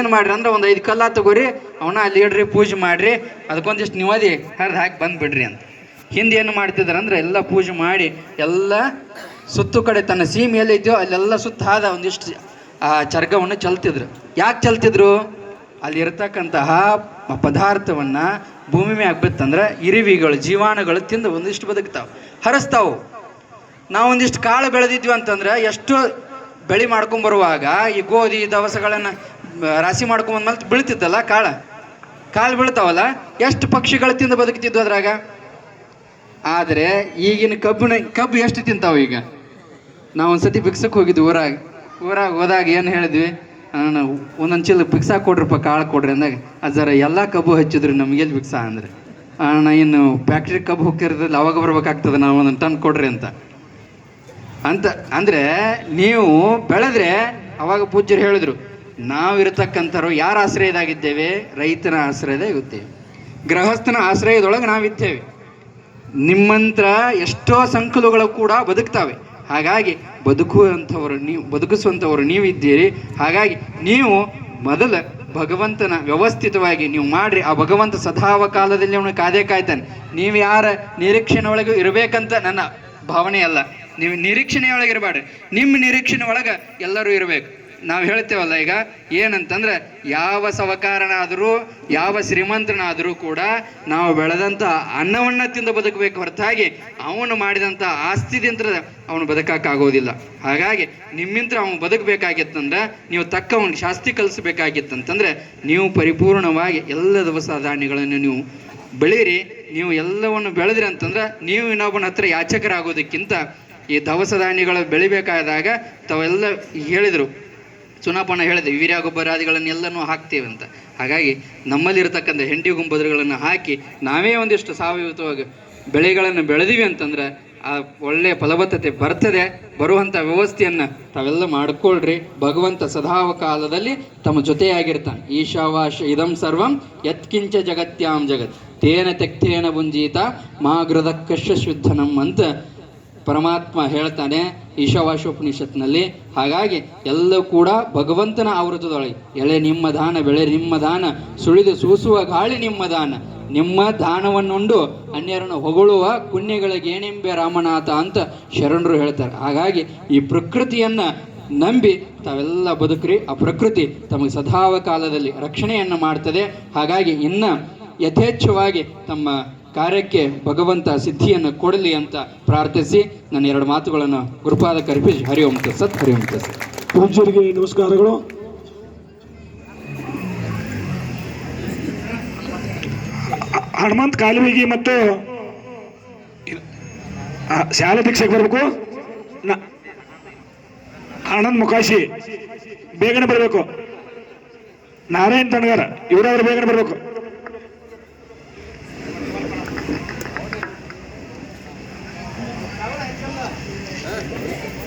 ಏನು ಮಾಡ್ರಿ ಅಂದ್ರೆ ಒಂದು ಐದು ಕಲ್ಲ ತಗೋರಿ, ಅವನ ಅಲ್ಲಿ ಇಡ್ರಿ, ಪೂಜೆ ಮಾಡ್ರಿ, ಅದಕ್ಕೊಂದಿಷ್ಟು ನಿವದಿ ಹರಿದು ಹಾಕಿ ಬಂದ್ಬಿಡ್ರಿ ಅಂತ. ಹಿಂದೆ ಏನು ಮಾಡ್ತಿದ್ರು ಅಂದ್ರೆ ಎಲ್ಲ ಪೂಜೆ ಮಾಡಿ, ಎಲ್ಲ ಸುತ್ತು ಕಡೆ ತನ್ನ ಸೀಮೆ ಎಲ್ಲಿದ್ಯೋ ಅಲ್ಲೆಲ್ಲ ಸುತ್ತ ಆದ ಒಂದಿಷ್ಟು, ಆ ಚರ್ಗವನ್ನು ಚಲ್ತಿದ್ರು. ಯಾಕೆ ಚಲ್ತಿದ್ರು? ಅಲ್ಲಿ ಇರತಕ್ಕಂತಹ ಪದಾರ್ಥವನ್ನ ಭೂಮಿ ಮ್ಯಾಗ ಬಿತ್ತಂದ್ರೆ ಇರಿವಿಗಳು, ಜೀವಾಣುಗಳು ತಿಂದು ಒಂದಿಷ್ಟು ಬದುಕ್ತಾವೆ, ಹರಸ್ತಾವು. ನಾವು ಒಂದಿಷ್ಟು ಕಾಳು ಬೆಳೆದಿದ್ವಿ ಅಂತಂದ್ರೆ ಎಷ್ಟು ಬೆಳೆ ಮಾಡ್ಕೊಂಬರುವಾಗ ಈ ಗೋಧಿ ದವಸಗಳನ್ನು ರಾಶಿ ಮಾಡ್ಕೊಂಬಂದ್ಮೇಲೆ ಬೀಳ್ತಿದ್ದಲ್ಲ ಕಾಳು? ಕಾಳು ಬೀಳ್ತಾವಲ್ಲ, ಎಷ್ಟು ಪಕ್ಷಿಗಳು ತಿಂದು ಬದುಕ್ತಿದ್ವು ಅದ್ರಾಗ? ಆದರೆ ಈಗಿನ ಕಬ್ಬಿನ, ಕಬ್ಬು ಎಷ್ಟು ತಿಂತಾವ ಈಗ? ನಾವು ಒಂದ್ಸತಿ ಬಿಕ್ಸಕ್ಕೆ ಹೋಗಿದ್ವಿ ಊರಾಗ. ಊರಾಗ ಹೋದಾಗ ಏನು ಹೇಳಿದ್ವಿ? ಒಂದೊಂದು ಚೀಲ ಬಿಕ್ಸಾ ಕೊಡ್ರಪ್ಪ, ಕಾಳು ಕೊಡ್ರಿ ಅಂದಾಗ ಅದರ ಎಲ್ಲ ಕಬ್ಬು ಹಚ್ಚಿದ್ರು ನಮಗೆಲ್ಲಿ ಬಿಕ್ಸಾ ಅಂದ್ರೆ? ಅಣ್ಣ, ಇನ್ನು ಫ್ಯಾಕ್ಟ್ರಿ ಕಬ್ಬು ಹೋಗ್ತಿರೋದ್ರಲ್ಲಿ ಅವಾಗ ಬರ್ಬೇಕಾಗ್ತದೆ, ನಾವು ಒಂದೊಂದು ಟನ್ ಕೊಡ್ರಿ ಅಂತ. ಅಂತ, ಅಂದ್ರೆ ನೀವು ಬೆಳೆದ್ರೆ ಅವಾಗ ಪೂಜ್ಯರು ಹೇಳಿದ್ರು, ನಾವಿರತಕ್ಕಂಥವ್ರು ಯಾರ ಆಶ್ರಯದಾಗಿದ್ದೇವೆ? ರೈತನ ಆಶ್ರಯದಾಗ ಇರುತ್ತೇವೆ ಗೃಹಸ್ಥನ ಆಶ್ರಯದೊಳಗೆ ನಾವಿದ್ದೇವೆ. ನಿಮ್ಮಂತ್ರ ಎಷ್ಟೋ ಸಂಕಲುಗಳು ಕೂಡ ಬದುಕ್ತಾವೆ. ಹಾಗಾಗಿ ಬದುಕುವಂಥವರು ನೀವು ಬದುಕಿಸುವಂಥವರು ನೀವಿದ್ದೀರಿ. ಹಾಗಾಗಿ ನೀವು ಮೊದಲು ಭಗವಂತನ ವ್ಯವಸ್ಥಿತವಾಗಿ ನೀವು ಮಾಡ್ರಿ. ಆ ಭಗವಂತ ಸದಾವ ಕಾಲದಲ್ಲಿ ಅವನು ಕಾದೇ ಕಾಯ್ತಾನೆ. ನೀವು ಯಾರ ನಿರೀಕ್ಷಣೆ ಒಳಗೂ ಇರಬೇಕಂತ ನನ್ನ ಭಾವನೆ ಅಲ್ಲ ನೀವು ನಿರೀಕ್ಷಣೆ ಒಳಗೆ ಇರಬೇಡ್ರಿ ನಿಮ್ಮ ನಿರೀಕ್ಷಣೆ ಒಳಗೆ ಎಲ್ಲರೂ ಇರಬೇಕು. ನಾವು ಹೇಳ್ತೇವಲ್ಲ ಈಗ, ಏನಂತಂದ್ರೆ ಯಾವ ಸವಕಾರನಾದರೂ, ಯಾವ ಶ್ರೀಮಂತನಾದರೂ ಕೂಡ ನಾವು ಬೆಳೆದಂಥ ಅನ್ನವನ್ನ ತಿಂದು ಬದುಕಬೇಕು ಹೊರತಾಗಿ ಅವನು ಮಾಡಿದಂಥ ಆಸ್ತಿದಿಂತ ಅವನು ಬದುಕಕ್ಕಾಗೋದಿಲ್ಲ. ಹಾಗಾಗಿ ನಿಮ್ಮಿಂತ್ರ ಅವನು ಬದುಕಬೇಕಾಗಿತ್ತಂದ್ರೆ, ನೀವು ತಕ್ಕ ಅವನಿಗೆ ಶಾಸ್ತಿ ಕಲಿಸ್ಬೇಕಾಗಿತ್ತಂತಂದ್ರೆ, ನೀವು ಪರಿಪೂರ್ಣವಾಗಿ ಎಲ್ಲ ದವಸ ಧಾನ್ಯಗಳನ್ನು ನೀವು ಬೆಳೀರಿ ನೀವು ಎಲ್ಲವನ್ನು ಬೆಳೆದ್ರಿ ಅಂತಂದ್ರೆ, ನೀವು ಇನ್ನೊಬ್ಬನ ಹತ್ರ ಯಾಚಕರಾಗೋದಕ್ಕಿಂತ ಈ ದವಸ ಧಾನ್ಯಗಳು ಬೆಳಿಬೇಕಾದಾಗ ತಾವೆಲ್ಲ ಹೇಳಿದರು ಚುನಾಪಣ ಹೇಳಿದೆ ವೀರ್ಯ ಗೊಬ್ಬರಾದಿಗಳನ್ನೆಲ್ಲನೂ ಹಾಕ್ತೇವೆ ಅಂತ. ಹಾಗಾಗಿ ನಮ್ಮಲ್ಲಿರತಕ್ಕಂಥ ಹೆಂಡಿ ಗುಂಬದಗಳನ್ನು ಹಾಕಿ ನಾವೇ ಒಂದಿಷ್ಟು ಸಾವಯವತವಾಗಿ ಬೆಳೆಗಳನ್ನು ಬೆಳೆದಿವಿ ಅಂತಂದ್ರೆ ಆ ಒಳ್ಳೆಯ ಫಲವತ್ತತೆ ಬರ್ತದೆ, ಬರುವಂಥ ವ್ಯವಸ್ಥೆಯನ್ನು ತಾವೆಲ್ಲ ಮಾಡ್ಕೊಳ್ರಿ. ಭಗವಂತ ಸದಾವ ಕಾಲದಲ್ಲಿ ತಮ್ಮ ಜೊತೆಯಾಗಿರ್ತಾನೆ. ಈಶಾವಾಶ ಇದಂ ಸರ್ವಂ, ಯತ್ಕಿಂಚ ಜಗತ್ಯಾಂ ಜಗತ್. ತೇನ ತೆಕ್ತೇನ ಬುಂಜೀತ ಮಾ ಗೃಧ ಕಶ್ಯ ಶುದ್ಧನಂ ಅಂತ ಪರಮಾತ್ಮ ಹೇಳ್ತಾನೆ ಈಶವಾಶೋಪನಿಷತ್ನಲ್ಲಿ. ಹಾಗಾಗಿ ಎಲ್ಲ ಕೂಡ ಭಗವಂತನ ಆವೃತದೊಳಗೆ ಎಳೆ ನಿಮ್ಮ ದಾನ, ಬೆಳೆ ನಿಮ್ಮ ದಾನ, ಸುಳಿದು ಸೂಸುವ ಗಾಳಿ ನಿಮ್ಮ ದಾನ. ನಿಮ್ಮ ದಾನವನ್ನುಂಡು ಅನ್ಯರನ್ನು ಹೊಗಳುವ ಪುಣ್ಯಗಳಿಗೆ ಏನೆಂಬೆ ರಾಮನಾಥ ಅಂತ ಶರಣರು ಹೇಳ್ತಾರೆ. ಹಾಗಾಗಿ ಈ ಪ್ರಕೃತಿಯನ್ನ ನಂಬಿ ತಾವೆಲ್ಲ ಬದುಕ್ರಿ. ಆ ಪ್ರಕೃತಿ ತಮಗೆ ಸದಾವ ಕಾಲದಲ್ಲಿ ರಕ್ಷಣೆಯನ್ನು ಮಾಡ್ತದೆ. ಹಾಗಾಗಿ ಇನ್ನ ಯಥೇಚ್ಛವಾಗಿ ತಮ್ಮ ಕಾರ್ಯಕ್ಕೆ ಭಗವಂತ ಸಿದ್ಧಿಯನ್ನು ಕೊಡಲಿ ಅಂತ ಪ್ರಾರ್ಥಿಸಿ. ನನ್ನ ಎರಡು ಮಾತುಗಳನ್ನು ಗುರುಪಾದ ಹರಿ ಓಂ ಸತ್ ಹರಿ ಓಂ ಸತ್ ಪೂಜ್ಯರಿಗೆ ನಮಸ್ಕಾರಗಳು. ಹನುಮಂತ್ ಕಾಲುವಿಗೆ ಮತ್ತು ಶಾಲೆ ಭಿಕ್ಷೆಗೆ ಬರಬೇಕು. ಆನಂದ್ ಮುಖಾಶಿ, ಬೇಗನೆ ಬರಬೇಕು. ನಾರಾಯಣ್ ತಣಗಾರ ಇವರಾದ್ರೂ ಬೇಗನೆ ಬರಬೇಕು. Huh?